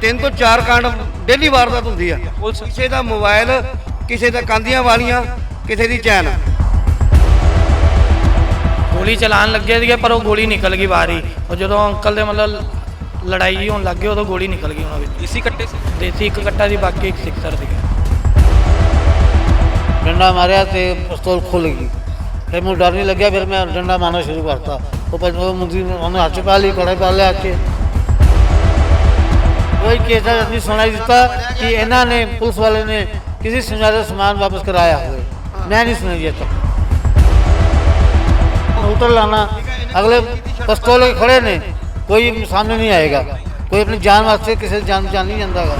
ਤਿੰਨ ਤੋਂ ਚਾਰ ਕਾਂਡ ਡੇਲੀ ਵਾਰਦਾਤ ਹੁੰਦੀ ਆ। ਕਿਸੇ ਦਾ ਮੋਬਾਈਲ ਕਿਸੇ ਦਾ ਕਾਂਦੀਆਂ ਵਾਲੀਆਂ ਕਿਸੇ ਦੀ ਚੈਨ। ਗੋਲੀ ਚਲਾਉਣ ਲੱਗੇ ਸੀਗੇ ਪਰ ਉਹ ਗੋਲੀ ਨਿਕਲ ਗਈ ਬਾਹਰੀ ਉਹ ਜਦੋਂ ਅੰਕਲ ਦੇ ਮਤਲਬ ਲੜਾਈ ਹੋਣ ਲੱਗ ਗਈ ਉਦੋਂ ਗੋਲੀ ਨਿਕਲ ਗਈ ਉਹਨਾਂ ਵਿੱਚ। ਇਸੀ ਕੱਟੇ ਸੀ? ਦੇਸੀ ਇੱਕ ਕੱਟਾ ਸੀ ਬਾਕੀ ਇੱਕ ਸਿਕਸਰ ਸੀਗਾ। ਡੰਡਾ ਮਾਰਿਆ ਤੇ ਪਿਸਤੌਲ ਖੁੱਲ ਗਈ। ਫਿਰ ਮੈਨੂੰ ਡਰ ਨਹੀਂ ਲੱਗਿਆ ਫਿਰ ਮੈਂ ਡੰਡਾ ਮਾਰਨਾ ਸ਼ੁਰੂ ਕਰਤਾ। ਉਹ ਪਰ ਉਹ ਮੁੰਡੀ ਨੂੰ ਉਹਨੇ ਹੱਥ ਪਾ ਲਈ ਕੜੇ ਪਾ ਲਿਆ ਕੇ ਕੋਈ ਕੇਸ ਨਹੀਂ ਸੁਣਾਈ ਦਿੱਤਾ ਕਿ ਇਹਨਾਂ ਨੇ, ਪੁਲਿਸ ਵਾਲੇ ਨੇ ਕਿਸੇ ਸੁਨਿਆਰੇ ਸਮਾਨ ਵਾਪਸ ਕਰਾਇਆ ਹੋਵੇ। ਮੈਂ ਨਹੀਂ ਸੁਣੀ ਇਹ ਤੱਕ। ਉਤਰ ਲਾਣਾ ਅਗਲੇ ਪਿਸਤੌਲ ਖੜੇ ਨੇ, ਕੋਈ ਸਾਹਮਣੇ ਨਹੀਂ ਆਏਗਾ। ਕੋਈ ਆਪਣੀ ਜਾਨ ਵਾਸਤੇ ਕਿਸੇ ਜਾਨ ਜਾਨ ਨਹੀਂ ਜਾਂਦਾਗਾ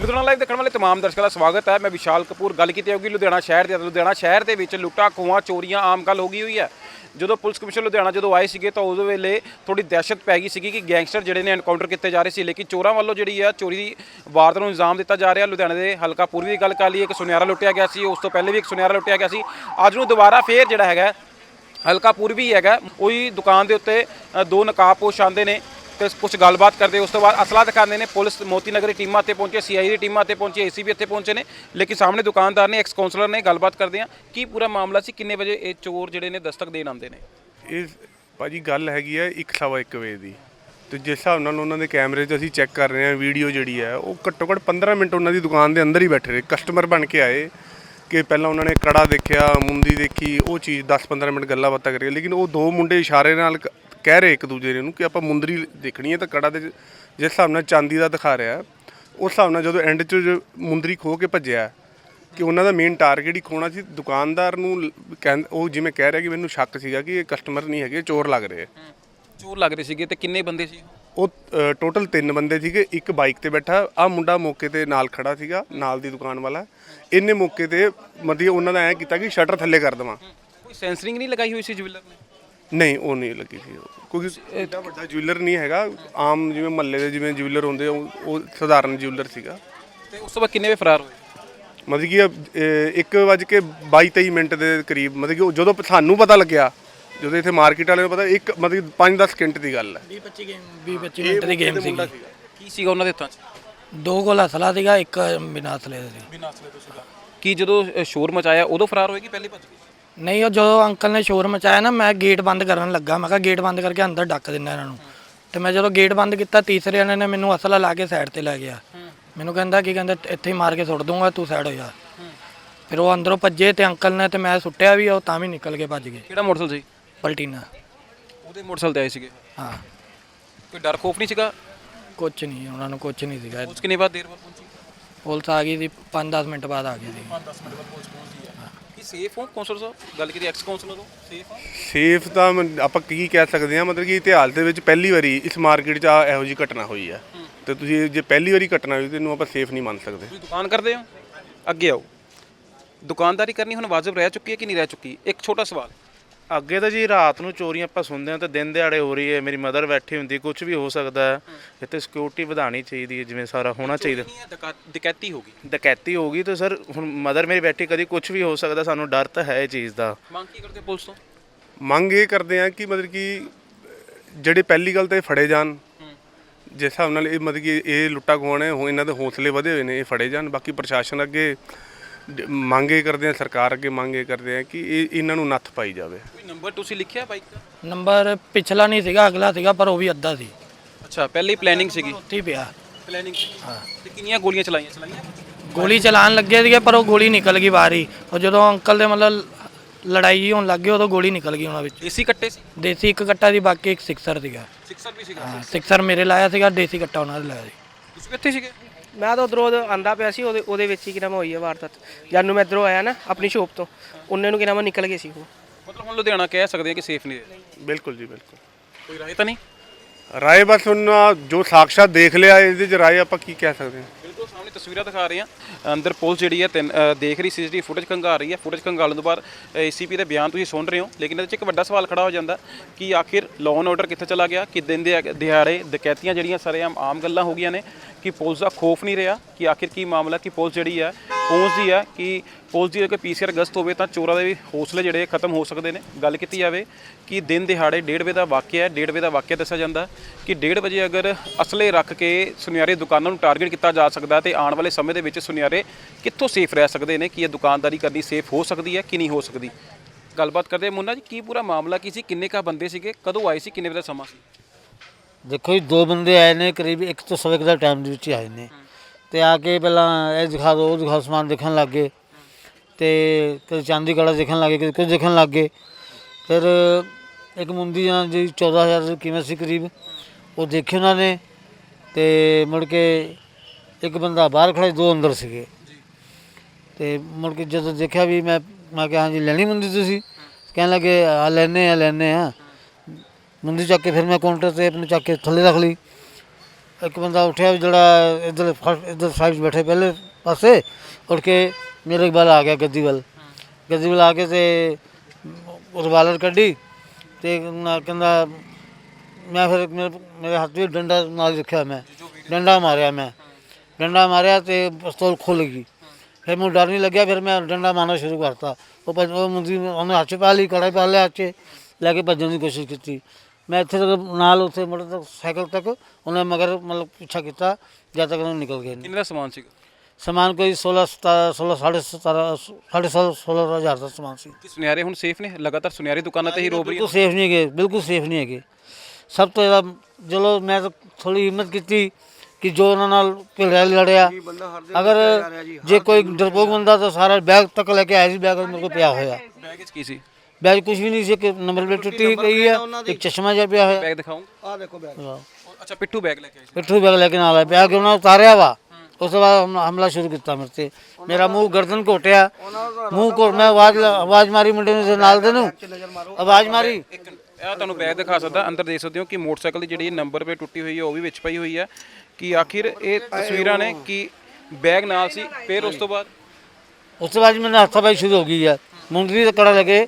ਲੁਧਿਆਣਾ ਲਾਈਵ ਦੇਖਣ ਵਾਲੇ तमाम ਦਰਸ਼ਕਾਂ ਦਾ ਸਵਾਗਤ ਹੈ ਮੈਂ ਵਿਸ਼ਾਲ ਕਪੂਰ ਗੱਲ ਕੀਤੀ ਹੋਗੀ ਲੁਧਿਆਣਾ ਸ਼ਹਿਰ ਦੇ ਲੁਧਿਆਣਾ ਸ਼ਹਿਰ ਦੇ ਵਿੱਚ ਲੁੱਟਾਂ ਖੋਹਾਂ ਚੋਰੀਆਂ ਆਮ ਗੱਲ ਹੋ ਗਈ ਹੋਈ ਹੈ ਜਦੋਂ ਪੁਲਿਸ ਕਮਿਸ਼ਨ ਲੁਧਿਆਣਾ ਜਦੋਂ ਆਏ ਸੀਗੇ ਤਾਂ ਉਸ ਵੇਲੇ ਥੋੜੀ ਦਹਿਸ਼ਤ ਪੈ ਗਈ ਸੀਗੀ ਕਿ ਗੈਂਗਸਟਰ ਜਿਹੜੇ ਨੇ ਐਨਕਾਊਂਟਰ ਕੀਤੇ ਜਾ ਰਹੇ ਸੀ ਲੇਕਿਨ ਚੋਰਾਂ ਵੱਲੋਂ ਜਿਹੜੀ ਆ ਚੋਰੀ ਦੀ ਵਾਰਦਾਤ ਨੂੰ ਇਲਜ਼ਾਮ ਦਿੱਤਾ ਜਾ ਰਿਹਾ ਲੁਧਿਆਣਾ ਦੇ ਹਲਕਾ ਪੂਰਬੀ ਦੀ ਗੱਲ ਕਰ ਲਈਏ ਕਿ ਸੁਨਿਆਰਾ ਲੁੱਟਿਆ ਗਿਆ ਸੀ ਉਸ ਤੋਂ ਪਹਿਲੇ ਵੀ ਇੱਕ ਸੁਨਿਆਰਾ ਲੁੱਟਿਆ ਗਿਆ ਸੀ ਅੱਜ ਨੂੰ ਦੁਬਾਰਾ ਫੇਰ ਜਿਹੜਾ ਹੈਗਾ ਹਲਕਾ ਪੂਰਬੀ ਹੈਗਾ ਉਹੀ ਦੁਕਾਨ ਦੇ ਉੱਤੇ ਅ, ਦੋ ਨਕਾਬਪੋਸ਼ ਆਉਂਦੇ ਨੇ ਤੇ ਕੁਝ ਗੱਲਬਾਤ ਕਰਦੇ, ਉਸ ਤੋਂ ਬਾਅਦ ਅਸਲਾ ਦਿਖਾਉਂਦੇ ਨੇ, ਪੁਲਿਸ ਮੋਤੀ ਨਗਰੀ ਟੀਮਾਂ ਤੇ ਪਹੁੰਚੇ ਸੀਆਈ ਦੀ ਟੀਮਾਂ ਤੇ ਪਹੁੰਚੇ ਏਸੀਬੀ ਇੱਥੇ ਪਹੁੰਚੇ ਨੇ, ਲੇਕਿਨ ਸਾਹਮਣੇ ਦੁਕਾਨਦਾਰ ਨੇ ਐਕਸ ਕਾਉਂਸਲਰ ਨੇ ਗੱਲਬਾਤ ਕਰਦੇ ਆ, ਕੀ ਪੂਰਾ ਮਾਮਲਾ ਸੀ, ਕਿੰਨੇ ਵਜੇ ਇਹ ਚੋਰ ਜਿਹੜੇ ਨੇ ਦਸਤਕ ਦੇਣ ਆਉਂਦੇ ਨੇ? ਇਹ ਭਾਜੀ ਗੱਲ ਹੈਗੀ ਹੈ ਇੱਕ ਸਵਾ ਇੱਕ ਵਜੇ ਦੀ, ਤੇ ਜਿਸ ਹਿਸਾਬ ਨਾਲ ਉਹਨਾਂ ਦੇ ਕੈਮਰੇ 'ਚ ਅਸੀਂ ਚੈੱਕ ਕਰ ਰਹੇ ਹਾਂ, ਵੀਡੀਓ ਜਿਹੜੀ ਹੈ ਉਹ ਘੱਟੋ ਘੱਟ 15 ਮਿੰਟ ਉਹਨਾਂ ਦੀ ਦੁਕਾਨ ਦੇ ਅੰਦਰ ਹੀ ਬੈਠੇ ਰਹੇ ਕਸਟਮਰ ਬਣ ਕੇ ਆਏ, ਕਿ ਪਹਿਲਾਂ ਉਹਨਾਂ ਨੇ ਕੜਾ ਦੇਖਿਆ, ਮੁੰਦੀ ਦੇਖੀ, ਉਹ ਚੀਜ਼ 10-15 ਮਿੰਟ ਗੱਲਾਂ ਬਾਤਾਂ ਕਰੀਏ ਲੇਕਿਨ ਉਹ ਦੋ ਮੁੰਡੇ ਇਸ਼ਾਰੇ ਨਾਲ ਕ- ਕਹਿ ਰਹੇ ਇੱਕ ਦੂਜੇ ਨੂੰ ਕਿ ਆਪਾਂ ਮੁੰਦਰੀ ਦੇਖਣੀ ਹੈ ਤਾਂ ਕੜਾ ਦੇ ਜਿਸ ਹਿਸਾਬ ਨਾਲ ਚਾਂਦੀ ਦਾ ਦਿਖਾ ਰਿਹਾ ਉਸ ਹਿਸਾਬ ਨਾਲ ਜਦੋਂ ਐਂਡ 'ਚ ਜੋ ਮੁੰਦਰੀ ਖੋ ਕੇ ਭੱਜਿਆ ਕਿ ਉਹਨਾਂ ਦਾ ਮੇਨ ਟਾਰਗੇਟ ਹੀ ਖੋਣਾ ਸੀ ਦੁਕਾਨਦਾਰ ਨੂੰ ਕਹਿੰ- ਉਹ ਜਿਵੇਂ ਕਹਿ ਰਿਹਾ ਕਿ ਮੈਨੂੰ ਸ਼ੱਕ ਸੀਗਾ ਕਿ ਇਹ ਕਸਟਮਰ ਨਹੀਂ ਹੈਗੇ ਚੋਰ ਲੱਗ ਰਹੇ ਆ। ਚੋਰ ਲੱਗ ਰਹੇ ਸੀਗੇ ਤੇ ਕਿੰਨੇ ਬੰਦੇ ਸੀ? ਉਹ ਟੋਟਲ ਤਿੰਨ ਬੰਦੇ ਸੀਗੇ ਇੱਕ ਬਾਈਕ ਤੇ ਬੈਠਾ ਆ ਮੁੰਡਾ ਮੌਕੇ ਤੇ ਨਾਲ ਖੜਾ ਸੀਗਾ ਨਾਲ ਦੀ ਦੁਕਾਨ ਵਾਲਾ। ਇਹਨੇ ਮੌਕੇ ਤੇ ਮਤਲਬ ਉਹਨਾਂ ਦਾ ਐ ਕੀਤਾ ਕਿ ਸ਼ਟਰ ਥੱਲੇ ਕਰ ਦੇਵਾਂ। ਕੋਈ ਸੈਂਸਰਿੰਗ ਨਹੀਂ ਲਗਾਈ ਹੋਈ ਸੀ ਜੁਵੈਲਰ ਨੇ? ਨਹੀਂ ਉਹ ਨਹੀਂ ਲੱਗੀ ਸੀ। ਕਿਉਂਕਿ ਇਹਦਾ ਵੱਡਾ ਜੁਐਲਰ ਨਹੀਂ ਹੈਗਾ। ਆਮ ਜਿਵੇਂ ਮਹੱਲੇ ਦੇ ਜਿਵੇਂ ਜੁਐਲਰ ਹੁੰਦੇ ਆ, ਉਹ ਉਹ ਸਧਾਰਨ ਜੁਐਲਰ ਸੀਗਾ। ਤੇ ਉਸ ਤੋਂ ਬਾਅਦ ਕਿੰਨੇ ਵੇ ਫਰਾਰ ਹੋਏ? ਮਤਲਬ ਕਿ ਇੱਕ ਵੱਜ ਕੇ 22 23 ਮਿੰਟ ਦੇ ਕਰੀਬ ਮਤਲਬ ਕਿ ਉਹ ਜਦੋਂ ਸਾਨੂੰ ਪਤਾ ਲੱਗਿਆ ਜਦੋਂ ਇੱਥੇ ਮਾਰਕੀਟ ਵਾਲਿਆਂ ਨੂੰ ਪਤਾ ਇੱਕ ਮਤਲਬ 5-10 ਸਕਿੰਟ ਦੀ ਗੱਲ ਹੈ। 20 25 ਗੇਮ 20 25 ਮਿੰਟ ਦੀ ਗੇਮ ਸੀਗੀ। ਕੀ ਸੀਗਾ ਉਹਨਾਂ ਦੇ ਹੱਥਾਂ 'ਚ? ਦੋ ਕੋਲ ਹਸਲਾ ਸੀਗਾ ਇੱਕ ਬਿਨਾਂ ਹਸਲੇ ਦਾ ਸੀ ਬਿਨਾਂ ਅਸਲੇ ਤੋਂ ਸੀਗਾ। ਕੀ ਜਦੋਂ ਅ, ਸ਼ੋਰ ਮਚਾਇਆ ਉਦੋਂ ਫਰਾਰ ਹੋਏਗੀ ਪਹਿਲੇ ਭੱਜ ਗਏ? ਨਹੀਂ ਉਹ ਜਦੋਂ ਅੰਕਲ ਨੇ ਸ਼ੋਰ ਮਚਾਇਆ ਨਾ ਮੈਂ ਗੇਟ ਬੰਦ ਕਰਨ ਲੱਗਾ। ਮੈਂ ਕਿਹਾ ਗੇਟ ਬੰਦ ਕਰਕੇ ਅੰਦਰ ਡੱਕ ਦਿੰਦਾ ਇਹਨਾਂ ਨੂੰ। ਤੇ ਮੈਂ ਜਦੋਂ ਗੇਟ ਬੰਦ ਕੀਤਾ ਤੀਸਰੇ ਜਣੇ ਨੇ ਮੈਨੂੰ ਅਸਲਾ ਲਾ ਕੇ ਸਾਈਡ ਤੇ ਲੈ ਗਿਆ। ਮੈਨੂੰ ਕਹਿੰਦਾ ਕੀ ਕਹਿੰਦਾ ਇੱਥੇ ਹੀ ਮਾਰ ਕੇ ਸੁੱਟ ਦੂੰਗਾ ਤੂੰ ਸਾਈਡ ਹੋ ਜਾ। ਫਿਰ ਉਹ ਅੰਦਰੋਂ ਭੱਜੇ ਤੇ ਅੰਕਲ ਨੇ ਤੇ ਮੈਂ ਸੁੱਟਿਆ ਵੀ ਉਹ ਤਾਂ ਵੀ ਨਿਕਲ ਕੇ ਭੱਜ ਗਏ। ਕਿਹੜਾ ਮੋਟਰਸਾਈਕਲ ਸੀ? ਪਲਟੀਨਾ। ਉਹਦੇ ਮੋਟਰਸਾਈਕਲ ਤੇ ਆਏ ਸੀਗੇ? ਹਾਂ। ਕੋਈ ਡਰ ਖੋਫ ਨਹੀਂ ਸੀਗਾ? ਕੁਛ ਨਹੀਂ ਉਹਨਾਂ ਨੂੰ ਕੁਛ ਨਹੀਂ ਸੀਗਾ। ਉਸ ਕਿੰਨੇ ਬਾਅਦ ਦੇਰ ਬਾਅਦ ਪਹੁੰਚੀ? ਪੁਲਿਸ ਆ ਗਈ ਸੀ 5-10 ਮਿੰਟ ਬਾਅਦ ਆ ਗਈ ਸੀ। 5-10 ਮਿੰਟ ਬਾਅਦ ਪੁਲਿਸ ਕੀ ਸੇਫ ਹੋ ਕੌਂਸਲਰ ਸਾਹਿਬ? ਗੱਲ ਕੀਤੀ ਐਕਸ ਕੌਂਸਲਰ ਹੋ ਸੇਫ ਹੋ ਸੇਫ ਤਾਂ ਮ- ਆਪਾਂ ਕੀ ਕਹਿ ਸਕਦੇ ਹਾਂ ਮਤਲਬ ਕਿ ਇਤਿਹਾਸ ਦੇ ਵਿੱਚ ਪਹਿਲੀ ਵਾਰੀ ਇਸ ਮਾਰਕੀਟ 'ਚ ਆ ਇਹੋ ਜੀ ਘਟਨਾ ਹੋਈ ਆ। ਤੇ ਤੁਸੀਂ ਜੇ ਪਹਿਲੀ ਵਾਰੀ ਘਟਨਾ ਹੋਈ ਤੇ ਇਹਨੂੰ ਆਪਾਂ ਸੇਫ ਨਹੀਂ ਮੰਨ ਸਕਦੇ। ਤੁਸੀਂ ਦੁਕਾਨ ਕਰਦੇ ਹੋ? ਅੱਗੇ ਆਓ। ਦੁਕਾਨਦਾਰੀ ਕਰਨੀ ਹੁਣ ਵਾਜਬ ਰਹਿ ਚੁੱਕੀ ਹੈ ਕਿ ਨਹੀਂ ਰਹਿ ਚੁੱਕੀ? ਇੱਕ ਛੋਟਾ ਸਵਾਲ। ਅੱਗੇ ਤਾਂ ਜੀ ਰਾਤ ਨੂੰ ਚੋਰੀਆਂ ਆਪਾਂ ਸੁਣਦੇ ਹਾਂ ਤਾਂ ਦਿਨ ਦਿਹਾੜੇ ਹੋ ਰਹੀ ਹੈ ਮੇਰੀ ਮਦਰ ਬੈਠੀ ਹੁੰਦੀ ਕੁਝ ਵੀ ਹੋ ਸਕਦਾ ਹੈ। ਇੱਥੇ ਸਿਕਿਉਰਿਟੀ ਵਧਾਣੀ ਚਾਹੀਦੀ ਹੈ ਜਿਵੇਂ ਸਾਰਾ ਹੋਣਾ ਚਾਹੀਦਾ। ਡਕੈਤੀ ਹੋ ਗਈ। ਡਕੈਤੀ ਹੋ ਗਈ ਤਾਂ ਸਰ ਹੁਣ ਮਦਰ ਮੇਰੀ ਬੈਠੀ ਕਦੀ ਕੁਝ ਵੀ ਹੋ ਸਕਦਾ ਸਾਨੂੰ ਡਰ ਤਾਂ ਹੈ ਇਹ ਚੀਜ਼ ਦਾ। ਮੰਗ ਕੀ ਕਰਦੇ ਪੁਲਿਸ ਤੋਂ? ਮੰਗ ਇਹ ਕਰਦੇ ਆ ਕਿ ਮਤਲਬ ਕਿ ਜਿਹੜੇ ਪਹਿਲੀ ਗੱਲ ਤਾਂ ਇਹ ਫੜੇ ਜਾਣ। ਜਿਸ ਹਿਸਾਬ ਨਾਲ ਇਹ ਮਤਲਬ ਕਿ ਇਹ ਲੁੱਟਾ ਖੋਹਣ ਹੈ ਇਹਨਾਂ ਦੇ ਹੌਸਲੇ ਵਧੇ ਹੋਏ ਨੇ ਇਹ ਫੜੇ ਜਾਣ। ਬਾਕੀ ਪ੍ਰਸ਼ਾਸਨ ਅੱਗੇ ਮੰਗ ਕਰਦੇ ਆ ਸਰਕਾਰ ਅੱਗੇ ਮੰਗ ਕਰਦੇ ਆ ਕਿ ਇਹ ਇਹਨਾਂ ਨੂੰ ਨੱਥ ਪਾਈ ਜਾਵੇ। ਕੋਈ ਨੰਬਰ ਤੁਸੀਂ ਲਿਖਿਆ ਬਾਈਕ ਦਾ ਨੰਬਰ ਪਿਛਲਾ ਨਹੀਂ ਸੀਗਾ ਅਗਲਾ ਸੀਗਾ ਪਰ ਉਹ ਵੀ ਅੱਧਾ ਸੀ। ਅੱਛਾ ਪਹਿਲੀ ਪਲੈਨਿੰਗ ਸੀਗੀ। ਉੱਥੇ ਹੀ ਪਿਆ। ਪਲੈਨਿੰਗ ਹਾਂ। ਤੇ ਕਿੰਨੀਆਂ ਗੋਲੀਆਂ ਚਲਾਈਆਂ ਚਲਾਈਆਂ? ਗੋਲੀ ਚਲਾਉਣ ਲੱਗੇ ਸੀਗੇ ਪਰ ਉਹ ਗੋਲੀ ਨਿਕਲ ਗਈ ਬਾਹਰੀ ਉਹ ਜਦੋਂ ਅੰਕਲ ਦੇ ਮਤਲਬ ਲੜਾਈ ਹੋਣ ਲੱਗ ਗਈ ਉਦੋਂ ਗੋਲੀ ਨਿਕਲ ਗਈ ਉਹਨਾਂ ਵਿੱਚ। ਦੇਸੀ ਕੱਟੇ ਸੀ? ਦੇਸੀ ਇੱਕ ਕੱਟਾ ਸੀ ਬਾਕੀ ਇੱਕ ਸਿਕਸਰ ਸੀਗਾ। 6 ਵੀ ਸੀਗਾ। ਹਾਂ ਸਿਕਸਰ ਮੇਰੇ ਲਾਇਆ ਸੀਗਾ ਦੇਸੀ ਕੱਟਾ ਉਹਨਾਂ ਦੇ ਲਾਇਆ ਸੀ। ਤੁਸੀਂ ਇੱਥੇ ਸੀਗੇ? ਮੈਂ ਤਾਂ ਉਧਰੋਂ ਆਂਦਾ ਪਿਆ ਸੀ ਉਹਦੇ ਉਹਦੇ ਵਿੱਚ ਹੀ ਕਿਨਾਮ ਹੋਈ ਹੈ ਵਾਰਦਾਤ। ਜਦ ਨੂੰ ਮੈਂ ਇੱਧਰੋਂ ਆਇਆ ਨਾ ਆਪਣੀ ਸ਼ੋਪ ਤੋਂ। ਉਹਨੇ ਨੂੰ ਕਿਨਾਮ ਨਿਕਲ ਗਏ ਸੀ ਉਹ। ਮਤਲਬ ਹੁਣ ਲੁਧਿਆਣਾ ਕਹਿ ਸਕਦੇ ਹਾਂ ਕਿ ਸੇਫ ਨਹੀਂ ਹੈ ਬਿਲਕੁਲ ਜੀ ਬਿਲਕੁਲ। ਕੋਈ ਰਾਏ ਤਾਂ ਨਹੀਂ? ਰਾਏ ਬਸ ਹੁਣ ਜੋ ਸਾਕਸ਼ਾਤ ਦੇਖ ਲਿਆ ਇਹਦੇ ਚ ਰਾਏ ਆਪਾਂ ਕੀ ਕਹਿ ਸਕਦੇ ਹਾਂ। ਬਿਲਕੁਲ ਸਾਹਮਣੇ ਤਸਵੀਰਾਂ ਦਿਖਾ ਰਹੇ ਹਾਂ। ਅੰਦਰ ਪੁਲਿਸ ਜਿਹੜੀ ਹੈ ਤਿੰਨ ਅ, ਦੇਖ ਰਹੀ ਸੀਸੀਟੀਵੀ ਫੁਟੇਜ ਖੰਗਾ ਰਹੀ ਹੈ। ਫੁਟੇਜ ਖੰਗਾਲਣ ਤੋਂ ਬਾਅਦ ਏਸੀਪੀ ਦੇ ਬਿਆਨ ਤੁਸੀਂ ਸੁਣ ਰਹੇ ਹੋ। ਲੇਕਿਨ ਇਹਦੇ 'ਚ ਇੱਕ ਵੱਡਾ ਸਵਾਲ ਖੜਾ ਹੋ ਜਾਂਦਾ ਕਿ ਆਖਿਰ ਲਾਅ ਐਂਡ ਆਰਡਰ ਕਿੱਥੇ ਚਲਾ ਗਿਆ? ਕਿ ਦਿਨ ਦੇ ਦਿਹਾੜੇ ਡਕੈਤੀਆਂ ਜਿਹੜੀਆਂ ਸਰੇਆਮ ਆਮ ਗੱਲਾਂ ਹੋ ਗਈਆਂ ਨੇ ਕਿ ਪੁਲਿਸ ਦਾ ਖੋਫ ਨਹੀਂ ਰਿਹਾ ਕਿ ਆਖਿਰ ਕੀ ਮਾਮਲਾ, ਕਿ ਪੁਲਿਸ ਜਿਹੜੀ ਹੈ ਪਹੁੰਚਦੀ ਹੈ ਕਿ ਪੁਲਿਸ ਦੀ ਅਗਰ ਪੀਸੀਆਰ ਗਸਤ ਹੋਵੇ ਤਾਂ ਚੋਰਾਂ ਦੇ ਵੀ ਹੌਸਲੇ ਜਿਹੜੇ ਖਤਮ ਹੋ ਸਕਦੇ ਨੇ। ਗੱਲ ਕੀਤੀ ਜਾਵੇ ਕਿ ਦਿਨ ਦਿਹਾੜੇ 1:30 ਵਜੇ ਦਾ ਵਾਕਿਆ ਹੈ 1:30 ਵਜੇ ਦਾ ਵਾਕਿਆ ਦੱਸਿਆ ਜਾਂਦਾ ਕਿ 1:30 ਵਜੇ ਅਗਰ ਅਸਲੇ ਰੱਖ ਕੇ ਸੁਨਿਆਰੇ ਦੁਕਾਨਾਂ ਨੂੰ ਟਾਰਗੇਟ ਕੀਤਾ ਜਾ ਸਕਦਾ ਤੇ ਆਉਣ ਵਾਲੇ ਸਮੇਂ ਦੇ ਵਿੱਚ ਸੁਨਿਆਰੇ ਕਿੱਥੋਂ ਸੇਫ ਰਹਿ ਸਕਦੇ ਨੇ, ਕਿ ਇਹ ਦੁਕਾਨਦਾਰੀ ਕਰਨੀ ਸੇਫ ਹੋ ਸਕਦੀ ਹੈ ਕਿ ਨਹੀਂ ਹੋ ਸਕਦੀ? ਗੱਲਬਾਤ ਕਰਦੇ ਮੁੰਨਾ ਜੀ, ਕੀ ਪੂਰਾ ਮਾਮਲਾ ਕੀ ਸੀ? ਕਿੰਨੇ ਕਾ ਬੰਦੇ ਸੀਗੇ? ਕਦੋਂ ਆਏ ਸੀ? ਕਿੰਨੇ ਵਜੇ ਦਾ ਸਮਾਂ ਸੀ? ਦੇਖੋ ਜੀ ਦੋ ਬੰਦੇ ਆਏ ਨੇ ਕਰੀਬ ਇੱਕ ਤੋਂ ਸਵਾ ਦਾ ਟਾਈਮ ਦੇ ਵਿੱਚ ਹੀ ਆਏ ਨੇ। ਤੇ ਆ ਕੇ ਪਹਿਲਾਂ ਇਹ ਦਿਖਾ ਦਿਓ ਉਹ ਦਿਖਾ ਦਿਓ, ਸਮਾਨ ਦੇਖਣ ਲੱਗ ਗਏ। ਤੇ ਕਦੇ ਚਾਂਦੀ ਕੜਾ ਦੇਖਣ ਲੱਗ ਗਏ ਕਦੇ ਕੁਝ ਦੇਖਣ ਲੱਗ ਗਏ। ਫਿਰ ਇੱਕ ਮੁੰਦੀ ਜਨਾ ਜੀ 14000 ਦੀ ਕੀਮਤ ਸੀ ਕਰੀਬ ਉਹ ਦੇਖੀ ਉਹਨਾਂ ਨੇ। ਤੇ ਮੁੜ ਕੇ ਇੱਕ ਬੰਦਾ ਬਾਹਰ ਖੜਾ ਸੀ, ਦੋ ਅੰਦਰ ਸੀਗੇ। ਤੇ ਮੁੜ ਕੇ ਜਦੋਂ ਦੇਖਿਆ ਵੀ ਮੈਂ ਮੈਂ ਕਿਹਾ ਹਾਂਜੀ ਲੈਣੀ ਮੁੰਦੀ ਤੁਸੀਂ? ਕਹਿਣ ਲੱਗੇ ਆ ਲੈਨੇ ਆ ਲੈਨੇ ਆ। ਮੁੰਦੀ ਚੱਕ ਕੇ ਫਿਰ ਮੈਂ ਕਾਊਂਟਰ ਤੇ ਆਪਣੇ ਚੱਕ ਕੇ ਥੱਲੇ ਰੱਖ ਲਈ। ਇੱਕ ਬੰਦਾ ਉੱਠਿਆ ਵੀ ਜਿਹੜਾ ਇੱਧਰ ਫਸਟ ਇੱਧਰ ਸਾਈਡ 'ਚ ਬੈਠੇ ਪਹਿਲੇ ਪਾਸੇ, ਉੱਠ ਕੇ ਮੇਰੇ ਵੱਲ ਆ ਗਿਆ ਗੱਦੀ ਵੱਲ। ਗੱਦੀ ਵੱਲ ਆ ਕੇ ਤੇ ਰਿਵਾਲਰ ਕੱਢੀ ਤੇ ਨਾ ਕਹਿੰਦਾ, ਮੈਂ ਫਿਰ ਮੇਰੇ ਮੇਰੇ ਹੱਥ ਵਿੱਚ ਡੰਡਾ ਨਾਲ ਰੱਖਿਆ ਮੈਂ। ਡੰਡਾ ਮਾਰਿਆ ਮੈਂ। ਡੰਡਾ ਮਾਰਿਆ ਤੇ ਪਿਸਤੌਲ ਖੁੱਲ ਗਈ। ਫਿਰ ਮੈਨੂੰ ਡਰ ਨਹੀਂ ਲੱਗਿਆ, ਫਿਰ ਮੈਂ ਡੰਡਾ ਮਾਰਨਾ ਸ਼ੁਰੂ ਕਰਤਾ। ਉਹ ਮੁੰਦੀ ਉਹਨੇ ਹੱਥ 'ਚ ਪਾ ਲਈ ਕੜਾ ਪਾ ਲਿਆ ਹੱਥ ਲੈ ਕੇ ਭੱਜਣ ਦੀ ਕੋਸ਼ਿਸ਼ ਕੀਤੀ। ਮੈਂ ਇੱਥੇ ਤੱਕ ਨਾਲ ਉੱਥੇ ਮੋਟਰ ਤੱਕ ਸਾਈਕਲ ਤੱਕ ਉਹਨੇ ਮਗਰ ਮਤਲਬ ਪਿੱਛਾ ਕੀਤਾ ਜਦ ਤੱਕ ਉਹ ਨਿਕਲ ਗਏ ਨੇ। ਕਿੰਨੇ ਦਾ ਸਮਾਨ ਸੀਗਾ? ਸਮਾਨ ਕੋਈ 16 17 16 ਸਾਢੇ 17 ਸਾਢੇ 16 ਹਜ਼ਾਰ ਦਾ ਸਮਾਨ ਸੀ। ਕਿ ਸੁਨਿਆਰੇ ਹੁਣ ਸੇਫ ਨੇ? ਲਗਾਤਾਰ ਸੁਨਿਆਰੀ ਦੁਕਾਨਾਂ ਤੇ ਹੀ ਰੋਬ ਰਹੀ ਬਿਲਕੁਲ ਸੇਫ ਨਹੀਂ ਹੈਗੇ ਬਿਲਕੁਲ ਸੇਫ ਨਹੀਂ ਹੈਗੇ। ਸਭ ਤੋਂ ਜ਼ਿਆਦਾ ਚਲੋ ਮੈਂ ਤਾਂ ਥੋੜੀ ਹਿੰਮਤ ਕੀਤੀ ਕਿ ਜੋ ਉਹਨਾਂ ਨਾਲ ਭਿੜਿਆ ਲੜਿਆ ਅਗਰ ਜੇ ਕੋਈ ਡਰਪੋਕ ਬੰਦਾ ਤਾਂ ਸਾਰਾ ਬੈਗ ਤੱਕ ਲੈ ਕੇ ਆਇਆ ਸੀ ਬੈਗ ਮੇਰੇ ਕੋਲ ਪਿਆ ਹੋਇਆ। ਬੈਗ ਵਿੱਚ ਕੀ ਸੀ? ਬੈਗ ਕੁਝ ਵੀ ਨਹੀਂ ਸੀ ਕਿ ਨੰਬਰ ਪਲੇਟ ਟੁੱਟੀ ਪਈ ਹੈ ਇੱਕ ਚਸ਼ਮਾ ਜਿਹਾ ਪਿਆ ਹੋਇਆ। ਬੈਗ ਦਿਖਾਉਂ ਆ ਦੇਖੋ ਬੈਗ। ਅੱਛਾ ਪਿੱਠੂ ਬੈਗ ਲੈ ਕੇ ਆਏ ਸੀ। ਪਿੱਠੂ ਬੈਗ ਲੈ ਕੇ ਨਾਲ ਆਇਆ ਪਿਆ ਕਿ ਉਹਨਾਂ ਉਤਾਰਿਆ ਵਾ। ਉਸ ਤੋਂ ਬਾਅਦ ਹਮ- ਹਮਲਾ ਸ਼ੁਰੂ ਕੀਤਾ ਮੇਰੇ ਤੇ। ਮੇਰਾ ਮੂੰਹ ਗਰਦਨ ਘੋਟਿਆ। ਮੂੰਹ ਘੋਟ ਮੈਂ ਆਵਾਜ਼ ਮਾਰੀ ਮੁੰਡੇ ਨੂੰ ਨਾਲ ਦੇ ਨੂੰ। ਆਵਾਜ਼ ਮਾਰੀ। ਇੱਕ ਇਹ ਤੁਹਾਨੂੰ ਬੈਗ ਦਿਖਾ ਸਕਦਾ। ਅੰਦਰ ਦੇਖ ਸਕਦੇ ਹੋ ਕਿ ਮੋਟਰਸਾਈਕਲ ਦੀ ਜਿਹੜੀ ਨੰਬਰ ਪਲੇਟ ਟੁੱਟੀ ਹੋਈ ਹੈ ਉਹ ਵੀ ਵਿੱਚ ਪਈ ਹੋਈ ਹੈ ਕਿ ਆਖਿਰ ਇਹ ਤਸਵੀਰਾਂ ਨੇ ਕਿ ਬੈਗ ਨਾਲ ਸੀ ਫਿਰ ਉਸ ਤੋਂ ਬਾਅਦ? ਉਸ ਤੋਂ ਬਾਅਦ ਮੈਨੂੰ ਹੱਥਾਂ ਸ਼ੁਰੂ ਹੋ ਗਈ ਹੈ ਮੁੰਡਰੀ ਦਾ ਕੜਾ ਲਗੇ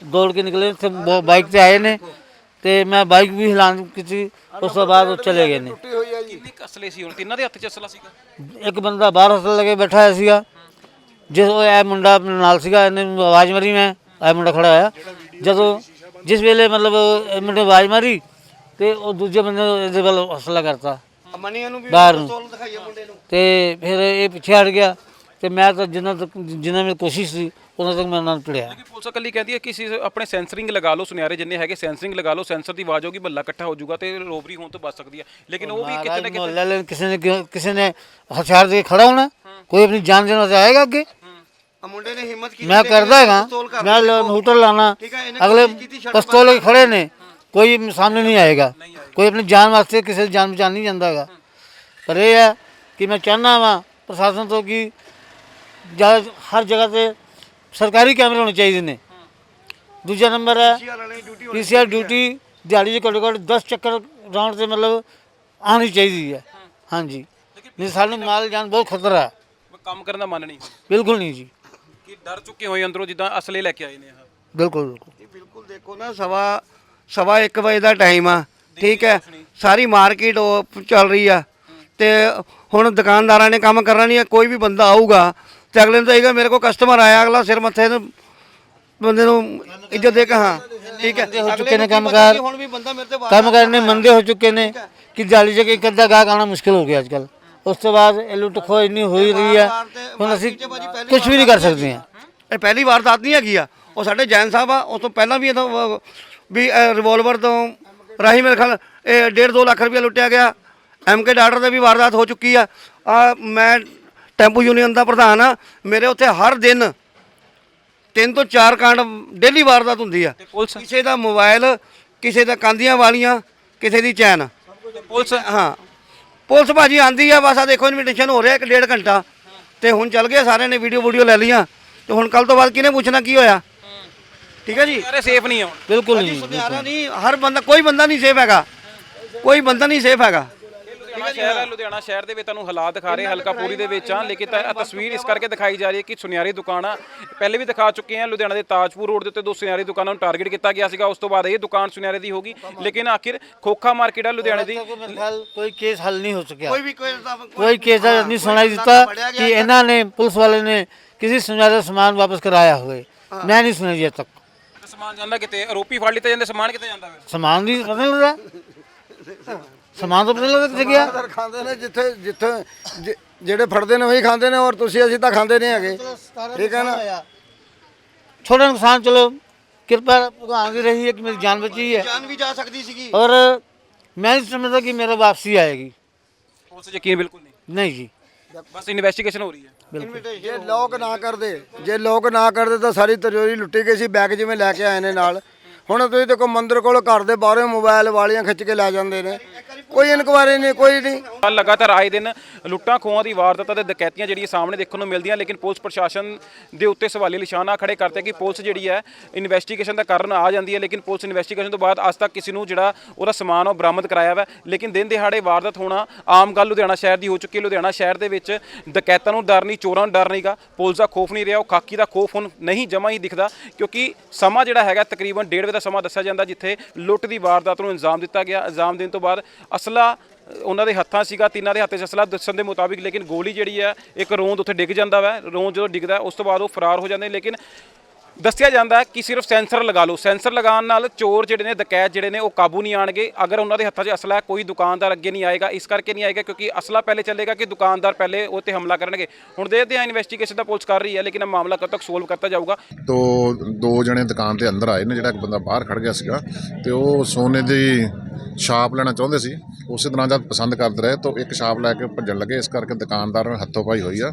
ਦੌੜ ਕੇ ਨਿਕਲੇ ਤੇ ਬ- ਬਾਈਕ ਤੇ ਆਏ ਨੇ ਤੇ ਮੈਂ ਬਾਈਕ ਵੀ ਹਿਲਾਨ ਕੀਤੀ ਉਸ ਤੋਂ ਬਾਅਦ ਉਹ ਚਲੇ ਗਏ ਨੇ। ਕਿੰਨੇ ਕੁ ਅਸਲੇ ਸੀ ਹੁਣ? ਤਿੰਨਾਂ ਦੇ ਹੱਥ 'ਚ ਅਸਲਾ ਸੀਗਾ? ਇੱਕ ਬੰਦਾ ਬਾਹਰ ਹਸਲ ਲਗੇ ਬੈਠਾ ਹੋਇਆ ਸੀਗਾ ਜਿਸ ਉਹ ਇਹ ਮੁੰਡਾ ਆਪਣੇ ਨਾਲ ਸੀਗਾ ਇਹਨੇ ਮੈਨੂੰ ਆਵਾਜ਼ ਮਾਰੀ ਮੈਂ ਇਹ ਮੁੰਡਾ ਖੜਾ ਹੋਇਆ। ਜਦੋਂ ਜਿਸ ਵੇਲੇ ਮਤਲਬ ਇਹ ਮੁੰਡੇ ਆਵਾਜ਼ ਮਾਰੀ ਤੇ ਉਹ ਦੂਜੇ ਬੰਦੇ ਨੇ ਇਹਦੇ ਵੱਲ ਹਸਲਾ ਕਰਤਾ। ਮਨੀਆਂ ਨੂੰ ਵੀ ਬਾਹਰ ਨੂੰ। ਪਿਸਤੌਲ ਦਿਖਾਈਏ ਮੁੰਡੇ ਨੂੰ। ਤੇ ਫਿਰ ਇਹ ਪਿੱਛੇ ਹਟ ਗਿਆ ਤੇ ਮੈਂ ਤਾਂ ਜਿੰਨਾ ਤੱਕ ਜਿੰਨਾ ਮੇਰੀ ਕੋਸ਼ਿਸ਼ ਸੀ ਉਹਨਾਂ ਤੱਕ ਮੈਂ ਨੂੰ ਪਿੜਿਆ ਕਿ ਪੁਲਿਸ ਇਕੱਲੀ ਕਹਿੰਦੀ ਹੈ ਕਿ ਤੁਸੀਂ ਆਪਣੇ ਸੈਂਸਰਿੰਗ ਲਗਾ ਲਓ ਸੁਨਿਆਰੇ ਜਿੰਨੇ ਹੈਗੇ ਸੈਂਸਰਿੰਗ ਲਗਾ ਲਓ ਸੈਂਸਰ ਦੀ ਆਵਾਜ਼ ਹੋਗੀ ਬੱਲਾ ਇਕੱਠਾ ਹੋ ਜਾਊਗਾ ਤੇ ਰੋਬਰੀ ਹੋਣ ਤੋਂ ਬਚ ਸਕਦੀ ਹੈ। ਲੇਕਿਨ ਉਹ ਵੀ ਕਿਤੇ ਨਾ ਕਿਤੇ ਮੁਹੱਲੇ ਵਾਲੇ ਕਿਸੇ ਨੇ ਕਿਉਂ- ਕਿਸੇ ਨੇ ਹਥਿਆਰ ਦੇ ਕੇ ਖੜਾ ਹੋਣਾ? ਕੋਈ ਆਪਣੀ ਜਾਨ ਦੇਣ ਵਾਸਤੇ ਆਏਗਾ ਅੱਗੇ? ਆ ਮੁੰਡੇ ਨੇ ਹਿੰਮਤ ਕੀਤੀ ਮੈਂ ਲੇਕਿਨ ਕਰਦਾ ਹੈਗਾ। ਪਿਸਤੌਲ ਕਰ ਮੈਂ ਲ- ਹੂਟਰ ਲਾਣਾ ਠੀਕ ਹੈ, ਇਹਨੇ ਅਗਲੇ ਕੋਸ਼ਿਸ਼ ਕੀਤੀ, ਛੱਡ ਪਿਸਤੌਲ ਲੈ ਕੇ ਖੜੇ ਨੇ। ਕੋਈ ਸਾਹਮਣੇ ਨਹੀਂ ਆਏਗਾ। ਕੋਈ ਆਪਣੀ ਜਾਨ ਵਾਸਤੇ ਕਿਸੇ ਦੀ ਜਾਨ ਬਚਾਉਣ ਨਹੀਂ ਜਾਂਦਾ ਹੈਗਾ। ਪਰ ਇਹ ਹੈ ਕਿ ਮੈਂ ਚਾਹੁੰਦਾ ਵਾਂ ਪ੍ਰਸ਼ਾਸਨ ਤੋਂ ਕਿ ਜ਼ਿਆਦਾ ਹਰ ਜਗ੍ਹਾ ਤੇ ਸਰਕਾਰੀ ਕੈਮਰੇ ਹੋਣੇ ਚਾਹੀਦੇ ਨੇ। ਦੂਜਾ ਨੰਬਰ ਹੈ ਪੀਸੀਆਰ ਡਿਊਟੀ ਦਿਹਾੜੀ 'ਚ ਘੱਟੋ ਘੱਟ 10 ਚੱਕਰ ਰਾਉਂਡ ਤੇ ਮਤਲਬ ਆਉਣੀ ਚਾਹੀਦੀ ਹੈ। ਹਾਂਜੀ। ਨਹੀਂ ਸਾਨੂੰ ਮਾਲ ਜਾਨ ਬਹੁਤ ਖਤਰਾ ਹੈ। ਕੰਮ ਕਰਨ ਦਾ ਮਨ ਨਹੀਂ। ਬਿਲਕੁਲ ਨਹੀਂ ਜੀ। ਕਿ ਡਰ ਚੁੱਕੇ ਹੋਏ ਅੰਦਰੋਂ ਜਿੱਦਾਂ ਅਸਲੇ ਲੈ ਕੇ ਆਏ ਨੇ ਇਹ? ਬਿਲਕੁਲ ਬਿਲਕੁਲ। ਇਹ ਬਿਲਕੁਲ ਦੇਖੋ ਨਾ ਸਵਾ ਸਵਾ 1 ਵਜੇ ਦਾ ਟਾਈਮ ਆ। ਠੀਕ ਹੈ। ਸਾਰੀ ਮਾਰਕੀਟ ਚੱਲ ਰਹੀ ਆ। ਤੇ ਹੁਣ ਦੁਕਾਨਦਾਰਾਂ ਨੇ ਕੰਮ ਕਰਨਾ ਨਹੀਂ ਹੈ ਕੋਈ ਵੀ ਬੰਦਾ ਆਊਗਾ ਤੇ ਅਗਲੇ ਨੂੰ ਤਾਂ ਕਹੇਗਾ ਮੇਰੇ ਕੋਲ ਕਸਟਮਰ ਆਇਆ ਅਗਲਾ ਸਿਰ ਮੱਥੇ ਨੂੰ ਬੰਦੇ ਨੂੰ ਇੱਜ਼ਤ ਦੇ ਕੇ ਹਾਂ ਠੀਕ ਹੈ। ਹੋ ਚੁੱਕੇ ਨੇ ਨੂੰ ਕੀ ਕੰਮ ਪਤਾ ਕਾਰ। ਕਿ ਹੁਣ ਵੀ ਬੰਦਾ ਮੇਰੇ ਤੇ ਵਾਰ ਕੰਮ ਕਰਨੇ ਮੰਦੇ ਹੋ ਚੁੱਕੇ ਨੇ ਕਿ ਦਿਹਾੜੀ 'ਚ ਇੱਕ ਅੱਧਾ ਗਾਹਕ ਆਉਣਾ ਮੁਸ਼ਕਿਲ ਹੋ ਗਿਆ ਅੱਜ ਕੱਲ ਉਸ ਤੋਂ ਬਾਅਦ ਇਹ ਲੁੱਟ ਖੋਹ ਇੰਨੀ ਹੋਈ ਰਹੀ ਹੈ। ਹੁਣ ਅਸੀਂ ਕੁਝ ਵੀ ਨਹੀਂ ਕਰ ਸਕਦੇ ਹਾਂ। ਇਹ ਪਹਿਲੀ ਵਾਰਦਾਤ ਨਹੀਂ ਹੈਗੀ ਆ। ਉਹ ਸਾਡੇ ਜੈਨ ਸਾਹਿਬ ਆ ਉਸ ਤੋਂ ਪਹਿਲਾਂ ਵੀ ਇਹਦਾ ਵ- ਰਿਵੋਲਵਰ ਤੋਂ ਰਾਹੀਂ ਮੇਰੇ ਖਿਆਲ ਇਹ 1.5 2 ਲੱਖ ਰੁਪਇਆ ਲੁੱਟਿਆ ਗਿਆ। ਐਮਕੇ ਡਾਕਟਰ ਦੇ ਵੀ ਵਾਰਦਾਤ ਹੋ ਚੁੱਕੀ ਆ। ਆ ਮੈਂ ਟੈਂਪੂ ਯੂਨੀਅਨ ਦਾ ਪ੍ਰਧਾਨ ਆ ਮੇਰੇ ਉੱਥੇ ਹਰ ਦਿਨ ਤਿੰਨ ਤੋਂ ਚਾਰ ਕਾਂਡ ਡੇਲੀ ਵਾਰਦਾਤ ਹੁੰਦੀ ਆ। ਪੁਲਿਸ ਕਿਸੇ ਦਾ ਮੋਬਾਈਲ ਕਿਸੇ ਦਾ ਕਾਂਦੀਆਂ ਵਾਲੀਆਂ ਕਿਸੇ ਦੀ ਚੈਨ। ਪੁਲਿਸ ਹਾਂ। ਪੁਲਿਸ ਭਾਜੀ ਆਂਦੀ ਆ ਬਸ ਆ ਦੇਖੋ ਇਨਵੀਟੇਸ਼ਨ ਹੋ ਰਿਹਾ ਇੱਕ ਡੇਢ ਘੰਟਾ। ਤੇ ਹੁਣ ਚੱਲ ਗਏ ਸਾਰਿਆਂ ਨੇ ਵੀਡੀਓ ਵੀਡੀਓ ਲੈ ਲਈਆਂ। ਤੇ ਹੁਣ ਕੱਲ ਤੋਂ ਬਾਅਦ ਕਿਹਨੇ ਪੁੱਛਣਾ ਕੀ ਹੋਇਆ? ਠੀਕ ਹੈ ਜੀ? ਸਾਰੇ ਸੇਫ ਨਹੀਂ ਆ ਹੁਣ। ਬਿਲਕੁਲ ਨਹੀਂ ਹਰ ਬੰਦਾ ਕੋਈ ਬੰਦਾ ਨਹੀਂ ਸੇਫ ਹੈਗਾ। ਕੋਈ ਬੰਦਾ ਨਹੀਂ ਸੇਫ ਹੈਗਾ। ਲੁਧਿਆਣਾ ਸ਼ਹਿਰ ਹੈ। ਲੁਧਿਆਣਾ ਸ਼ਹਿਰ ਦੇ ਵਿੱਚ ਤੁਹਾਨੂੰ ਹਾਲਾਤ ਦਿਖਾ ਰਹੇ ਹਲਕਾ ਪੂਰੀ ਦੇ ਵਿੱਚ ਆ ਲੇਕਿਨ ਤਾਂ ਤਸਵੀਰ ਇਸ ਕਰਕੇ ਦਿਖਾਈ ਜਾ ਰਹੀ ਹੈ ਕਿ ਸੁਨਿਆਰੀ ਦੁਕਾਨਾਂ ਪਹਿਲੇ ਵੀ ਦਿਖਾ ਚੁੱਕੇ ਆ ਲੁਧਿਆਣਾ ਦੇ ਤਾਜਪੁਰ ਰੋਡ ਦੇ ਉੱਤੇ ਦੋ ਸੁਨਿਆਰੀ ਦੁਕਾਨਾਂ ਨੂੰ ਟਾਰਗੇਟ ਕੀਤਾ ਗਿਆ ਸੀਗਾ। ਉਸ ਤੋਂ ਬਾਅਦ ਇਹ ਦੁਕਾਨ ਸੁਨਿਆਰੇ ਦੀ ਹੋਗੀ ਲੇਕਿਨ ਆਖਿਰ ਖੋਖਾ ਮਾਰਕੀਟ ਆ ਲੁਧਿਆਣਾ ਦੀ। ਕੋਈ ਕੇਸ ਹੱਲ ਨਹੀਂ ਹੋ ਸਕਿਆ। ਕੋਈ ਵੀ ਕੋਈ ਕੇਸ ਨਹੀਂ ਸੁਣਾਈ ਦਿੱਤਾ ਕਿ ਇਹਨਾਂ ਨੇ ਪੁਲਿਸ ਵਾਲੇ ਨੇ ਕਿਸੇ ਸੁਨਿਆਰੇ ਦਾ ਸਮਾਨ ਵਾਪਸ ਕਰਾਇਆ ਹੋਵੇ। ਮੈਂ ਨਹੀਂ ਸੁਣਿਆ ਜੇ ਤੱਕ। ਸਮਾਨ ਜਾਂਦਾ ਕਿਤੇ? ਆਰੋਪੀ ਫੜ ਲਿੱਤੇ ਜਾਂਦੇ ਸਮਾਨ ਕਿਤੇ ਜਾਂਦਾ ਸਮਾਨ ਦੀ ਪਤਾ ਨਹੀਂ ਸਮਾਨ ਤੋਂ ਪਤਾ ਲੱਗਦਾ ਕਿੱਥੇ ਗਿਆ ਦਰ ਖਾਂਦੇ ਨੇ ਜਿੱਥੇ ਜਿੱਥੇ ਜਿਹੜੇ ਫੜਦੇ ਨੇ ਉਹੀ ਖਾਂਦੇ ਨੇ ਔਰ ਤੁਸੀਂ ਅਸੀਂ ਤਾਂ ਖਾਂਦੇ ਨਹੀਂ ਹੈਗੇ। ਠੀਕ ਹੈ ਨਾ? ਛੋਟਾ ਨੁਕਸਾਨ ਚਲੋ ਕਿਰਪਾ ਭਗਵਾਨ ਦੀ ਰਹੀ ਹੈ ਕਿ ਮੇਰੀ ਜਾਨ ਬਚੀ ਹੈ। ਜਾਨ ਵੀ ਜਾ ਸਕਦੀ ਸੀਗੀ। ਔਰ ਮੈਂ ਨਹੀਂ ਸਮਝਦਾ ਕਿ ਮੇਰਾ ਵਾਪਸੀ ਆਏਗੀ। ਪੁਲਿਸ ਯਕੀਨ ਬਿਲਕੁਲ ਨਹੀਂ। ਨਹੀਂ ਜੀ। ਬਸ ਇਨਵੈਸਟੀਗੇਸ਼ਨ ਹੋ ਰਹੀ ਹੈ। ਜੇ ਲੋਕ ਨਾ ਕਰਦੇ ਜੇ ਲੋਕ ਨਾ ਕਰਦੇ ਤਾਂ ਸਾਰੀ ਤਜੋਰੀ ਲੁੱਟੀ ਗਈ ਸੀ ਬੈਗ ਜਿਵੇਂ ਲੈ ਕੇ ਆਏ ਨੇ ਨਾਲ। ਹੁਣ ਤੁਸੀਂ ਦੇਖੋ ਮੰਦਿਰ ਕੋਲ ਘਰ ਦੇ ਬਾਹਰੋਂ ਮੋਬਾਈਲ ਵਾਲੀਆਂ ਖਿੱਚ ਕੇ ਲੈ ਜਾਂਦੇ ਨੇ। ਕੋਈ ਇਨਕੁਆਇਰੀ ਨਹੀਂ, ਕੋਈ ਨਹੀਂ। ਕੱਲ੍ਹ ਲਗਾਤਾਰ ਆਏ ਦਿਨ ਲੁੱਟਾਂ ਖੋਹਾਂ ਦੀ ਵਾਰਦਾਤਾਂ ਤੇ ਡਕੈਤੀਆਂ ਜਿਹੜੀਆਂ ਸਾਹਮਣੇ ਦੇਖਣ ਨੂੰ ਮਿਲਦੀਆਂ, ਲੇਕਿਨ ਪੁਲਿਸ ਪ੍ਰਸ਼ਾਸਨ ਦੇ ਉੱਤੇ ਸਵਾਲੀ ਨਿਸ਼ਾਨਾ ਖੜੇ ਕਰਤੇ ਕਿ ਪੁਲਿਸ ਜਿਹੜੀ ਹੈ ਇਨਵੈਸਟੀਗੇਸ਼ਨ ਦਾ ਕਾਰਨ ਆ ਜਾਂਦੀ ਹੈ, ਲੇਕਿਨ ਪੁਲਿਸ ਇਨਵੈਸਟੀਗੇਸ਼ਨ ਤੋਂ ਬਾਅਦ ਅੱਜ ਤੱਕ ਕਿਸੇ ਨੂੰ ਜਿਹੜਾ ਉਹਦਾ ਸਮਾਨ ਉਹ ਬਰਾਮਦ ਕਰਾਇਆ ਵਾ। ਲੇਕਿਨ ਦਿਨ ਦਿਹਾੜੇ ਵਾਰਦਾਤ ਹੋਣਾ ਆਮ ਗੱਲ ਲੁਧਿਆਣਾ ਸ਼ਹਿਰ ਦੀ ਹੋ ਚੁੱਕੀ ਹੈ। ਲੁਧਿਆਣਾ ਸ਼ਹਿਰ ਦੇ ਵਿੱਚ ਡਕੈਤਾਂ ਨੂੰ ਡਰ ਨਹੀਂ, ਚੋਰਾਂ ਨੂੰ ਡਰ ਨਹੀਂਗਾ ਪੁਲਿਸ ਦਾ ਖੋਫ ਨਹੀਂ ਰਿਹਾ, ਉਹ ਖਾਕੀ ਦਾ ਖੋਫ ਹੁਣ ਨਹੀਂ ਜਮਾ ਹੀ ਦਿਖਦਾ, ਕਿਉਂਕਿ ਸਮਾਂ ਜਿਹੜਾ ਹੈਗਾ ਤਕਰੀਬਨ 1:30 ਵਜੇ ਦਾ ਸਮਾਂ ਦੱਸਿਆ ਜਾਂਦਾ, ਜਿੱਥੇ ਲੁੱਟ ਦੀ ਵਾਰਦਾਤ ਨੂੰ ਅੰਜਾਮ ਦਿੱਤਾ ਗਿਆ। ਅੰਜਾਮ ਦੇਣ ਤੋਂ ਬਾਅਦ ਅਸਲਾ ਉਹਨਾਂ ਦੇ ਹੱਥਾਂ ਸੀਗਾ, ਤਿੰਨਾਂ ਦੇ ਹੱਥ 'ਚ ਅਸਲਾ ਦੱਸਣ ਦੇ ਮੁਤਾਬਿਕ, ਲੇਕਿਨ ਗੋਲੀ ਜਿਹੜੀ ਹੈ, ਇੱਕ ਰੋਂਦ ਉੱਥੇ ਡਿੱਗ ਜਾਂਦਾ ਵਾ, ਰੋਂਦ ਜਦੋਂ ਡਿੱਗਦਾ, ਉਸ ਤੋਂ ਬਾਅਦ ਉਹ ਫਰਾਰ ਹੋ ਜਾਂਦੇ ਨੇ, ਲੇਕਿਨ ਦੱਸਿਆ ਜਾਂਦਾ ਕਿ ਸਿਰਫ ਸੈਂਸਰ ਲਗਾ ਲਓ। ਸੈਂਸਰ ਲਗਾਉਣ ਨਾਲ ਚੋਰ ਜਿਹੜੇ ਨੇ ਦਕੈਤ ਜਿਹੜੇ ਨੇ, ਉਹ ਕਾਬੂ ਨਹੀਂ ਆਣਗੇ। ਅਗਰ ਉਹਨਾਂ ਦੇ ਹੱਥਾਂ 'ਚ ਅਸਲਾ ਹੈ, ਕੋਈ ਦੁਕਾਨਦਾਰ ਅੱਗੇ ਨਹੀਂ ਆਏਗਾ। ਇਸ ਕਰਕੇ ਨਹੀਂ ਆਏਗਾ ਕਿਉਂਕਿ ਅਸਲਾ ਪਹਿਲੇ ਚੱਲੇਗਾ ਕਿ ਦੁਕਾਨਦਾਰ ਪਹਿਲੇ ਉਹ ਤੇ ਹਮਲਾ ਕਰਨਗੇ। ਹੁਣ ਦੇਖਦੇ ਹਾਂ ਇਨਵੈਸਟੀਗੇਸ਼ਨ ਤਾਂ ਪੁਲਿਸ ਕਰ ਰਹੀ ਹੈ, ਲੇਕਿਨ ਇਹ ਮਾਮਲਾ ਕਦ ਤੱਕ ਸੋਲਵ ਕਰਤਾ ਜਾਊਗਾ? ਤੋ ਦੋ ਜਣੇ ਦੁਕਾਨ ਦੇ ਅੰਦਰ ਆਏ ਨੇ, ਜਿਹੜਾ ਇੱਕ ਬੰਦਾ ਬਾਹਰ ਖੜ ਗਿਆ ਸੀਗਾ ਤੇ ਉਹ ਸੋਨੇ ਦੀ ਛਾਪ ਲੈਣਾ ਚਾਹੁੰਦੇ ਸੀ। ਉਸੇ ਤਰ੍ਹਾਂ ਜਦ ਪਸੰਦ ਕਰਦੇ ਰਹੇ ਤਾਂ ਇੱਕ ਛਾਪ ਲੈ ਕੇ ਭੱਜਣ ਲੱਗੇ। ਇਸ ਕਰਕੇ ਦੁਕਾਨਦਾਰ ਨੇ ਹੱਥੋਂ ਪਾਈ ਹੋਈ ਆ।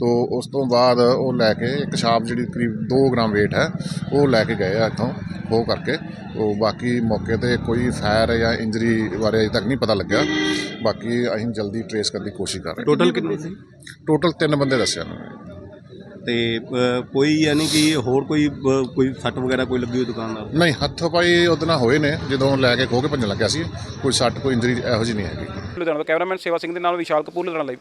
ਤੋ ਉਸ ਤੋਂ ਬਾਅਦ ਉਹ ਲੈ ਕੇ ਇੱਕ ਛਾਪ ਜਿਹੜੀ ਕਰੀਬ 2 ਗ੍ਰਾਮ weight ਹੈ ਉਹ ਲੈ ਕੇ ਗਏ ਆ ਇੱਥੋਂ ਖੋਹ ਕਰਕੇ। ਉਹ ਬਾਕੀ ਮੌਕੇ ਤੇ ਕੋਈ ਫਾਇਰ ਜਾਂ ਇੰਜਰੀ ਬਾਰੇ ਅਜੇ ਤੱਕ ਨਹੀਂ ਪਤਾ ਲੱਗਿਆ। ਬਾਕੀ ਅਸੀਂ ਜਲਦੀ ਟਰੇਸ ਕਰਨ ਦੀ ਕੋਸ਼ਿਸ਼ ਕਰ ਰਹੇ ਹਾਂ। ਟੋਟਲ ਕਿੰਨੇ ਸੀ? ਟੋਟਲ ਤਿੰਨ ਬੰਦੇ ਦੱਸਿਆ ਤੇ ਕੋਈ ਯਾਨੀ ਕਿ ਹੋਰ ਕੋਈ ਕੋਈ ਸੱਟ ਵਗੈਰਾ ਕੋਈ ਲੱਗੀ ਹੋਈ ਦੁਕਾਨ ਨਾਲ? ਨਹੀਂ ਹੱਥੋਂ ਪਾਈ ਉਹਦੇ ਨਾਲ ਹੋਏ ਨੇ ਜਦੋਂ ਲੈ ਕੇ ਖੋ ਕੇ ਭੱਜਣ ਲੱਗਿਆ ਸੀ। ਕੋਈ ਸੱਟ ਕੋਈ ਇੰਜਰੀ ਇਹੋ ਜਿਹੀ ਨਹੀਂ ਹੈਗੀ। ਲੁਧਿਆਣਾ ਤੋਂ ਕੈਮਰਾਮੈਨ ਸੇਵਾ ਸਿੰਘ ਦੇ ਨਾਲ ਵਿਸ਼ਾਲ ਕਪੂਰ ਲੁਧਿਆਣਾ ਲਈ